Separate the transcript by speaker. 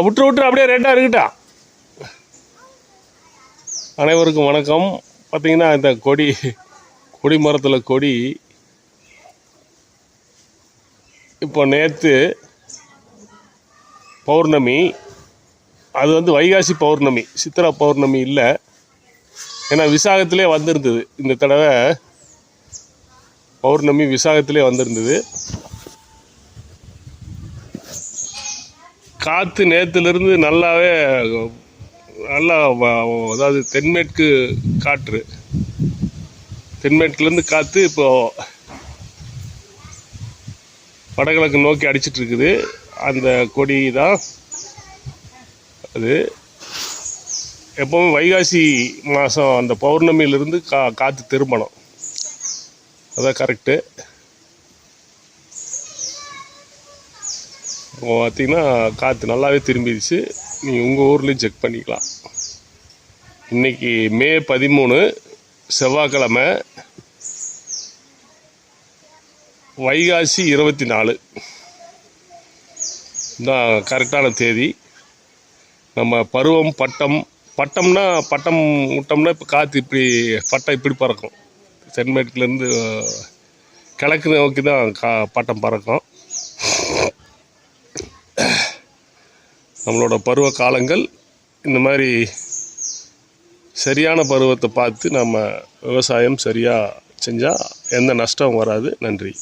Speaker 1: விட்டு விட்டு அப்படியே ரெட்டாக இருக்கட்டா? அனைவருக்கும் வணக்கம். பார்த்தீங்கன்னா இந்த கொடி கொடி மரத்தில் கொடி. இப்போ நேற்று பௌர்ணமி அது வந்து வைகாசி பௌர்ணமி சித்திரா பௌர்ணமி இல்லை. ஏன்னா விசாகத்திலே வந்திருந்தது. இந்த தடவை பௌர்ணமி விசாகத்திலே வந்திருந்தது. காற்று நேற்றுலேருந்து நல்லாவே நல்லா அதாவது தென்மேற்கு காற்று. தென்மேற்குலேருந்து காற்று இப்போ வடகிழக்கு நோக்கி அடிச்சிட்டு இருக்குது அந்த கொடி தான் அது. எப்பவும் வைகாசி மாதம் அந்த பௌர்ணமியிலிருந்து கா காற்று திரும்பணும். அதான் கரெக்டு பார்த்தீங்கன்னா காற்று நல்லாவே திரும்பிடுச்சு. நீங்கள் உங்கள் ஊர்லேயும் செக் பண்ணிக்கலாம். இன்னைக்கு மே பதிமூணு செவ்வாய்க்கிழமை வைகாசி இருபத்தி நாலு. தான் கரெக்டான தேதி. நம்ம பருவம் பட்டம் பட்டம்னா பட்டம் விட்டோம்னா இப்போ காற்று இப்படி பட்டம் இப்படி பறக்கும். தென்மேற்குலேருந்து கிழக்கு நோக்கி தான் கா பட்டம் பறக்கும். நம்மளோட பருவ காலங்கள் இந்த மாதிரி சரியான பருவத்தை பார்த்து நம்ம விவசாயம் சரியாக செஞ்சால் எந்த நஷ்டம் வராது. நன்றி.